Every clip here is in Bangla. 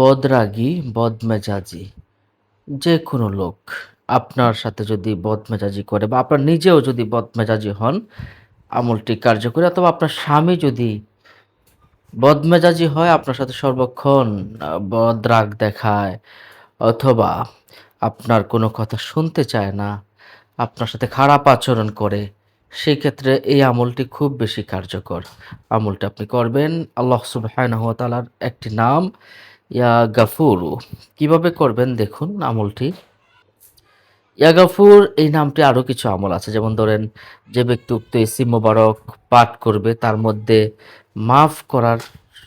বদরাগী, বদমেজাজি যে কোনো লোক আপনার সাথে যদি বদমেজাজি করে বা আপনার নিজেও যদি বদমেজাজি হন, আমলটি কার্যকরী অথবা আপনার স্বামী যদি বদমেজাজি হয়, আপনার সাথে সর্বক্ষণ বদরাগ দেখায় অথবা আপনার কোনো কথা শুনতে চায় না, আপনার সাথে খারাপ আচরণ করে সেই ক্ষেত্রে এই আমলটি খুব বেশি কার্যকর। আমলটি আপনি করবেন। আল্লাহ তাআলার একটি নাম ইয়া গাফুরু। কীভাবে করবেন দেখুন আমলটি। ইয়া গাফুর, এই নামটি আরও কিছু আমল আছে। যেমন ধরেন, যে ব্যক্তি উক্ত ইসিম মোবারক পাঠ করবে, তার মধ্যে মাফ করার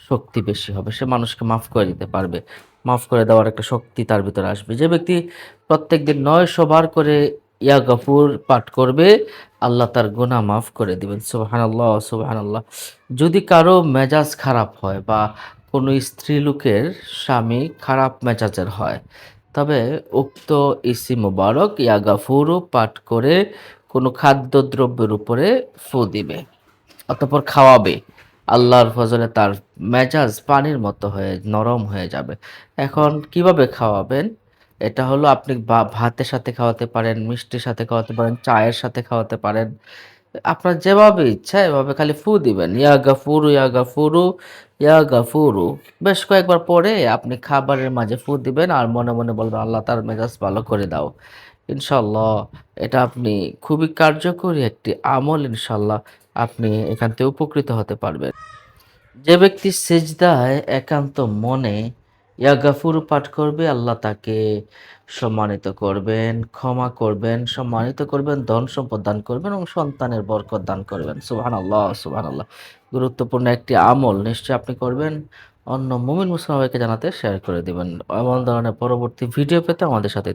শক্তি বেশি হবে। সে মানুষকে মাফ করে দিতে পারবে। মাফ করে দেওয়ার একটা শক্তি তার ভিতরে আসবে। যে ব্যক্তি প্রত্যেকদিন নয়শো বার করে ইয়া গাফুর পাঠ করবে, আল্লাহ তার গুনাহ মাফ করে দিবেন। সুবহানাল্লাহ সুবহানাল্লাহ। যদি কারও মেজাজ খারাপ হয় বা কোনো স্ত্রী লোকের স্বামী খারাপ মেজাজের হয়। তবে উক্ত ইসি মুবারক ইয়া গাফুরু পাঠ করে কোনো খাদ্যদ্রব্যের উপরে ফু দিবে, অতঃপর খাওয়াবে। আল্লাহর ফজলে তার মেজাজ পানির মতো হয়ে, নরম হয়ে যাবে। এখন কীভাবে খাওয়াবেন? এটা হলো আপনি ভাতের সাথে খাওয়াতে পারেন, মিষ্টির সাথে খাওয়াতে পারেন, চায়ের সাথে খাওয়াতে পারেন। আপনার যেভাবে ইচ্ছা এভাবে খালি ফু দিবেন। ইয়া গাফুরু ইয়া গাফুরু ইয়া গাফুরু। বেশ কয়েকবার পরে আপনি খাবারের মাঝে ফু দিবেন আর মনে মনে বলবেন, আল্লাহ, তার মেজাজ ভালো করে দাও। ইনশাল্লাহ এটা আপনি খুবই কার্যকরী একটি আমল, ইনশাল্লাহ আপনি এখান থেকে উপকৃত হতে পারবেন। যে ব্যক্তি সেজদায় একান্ত মনে ইয়া গাফুর পাঠ করবে, আল্লাহ তাকে সম্মানিত করবেন, ক্ষমা করবেন, সম্মানিত করবেন, ধন সম্পদ দান করবেন এবং সন্তানের বরকত দান করবেন। সুবহান আল্লাহ সুবহান আল্লাহ গুরুত্বপূর্ণ একটি আমল নিশ্চয়ই আপনি করবেন। অন্য মুমিন মুসলমানকে জানাতে শেয়ার করে দেবেন। এমন ধরনের পরবর্তী ভিডিও পেতে আমাদের সাথে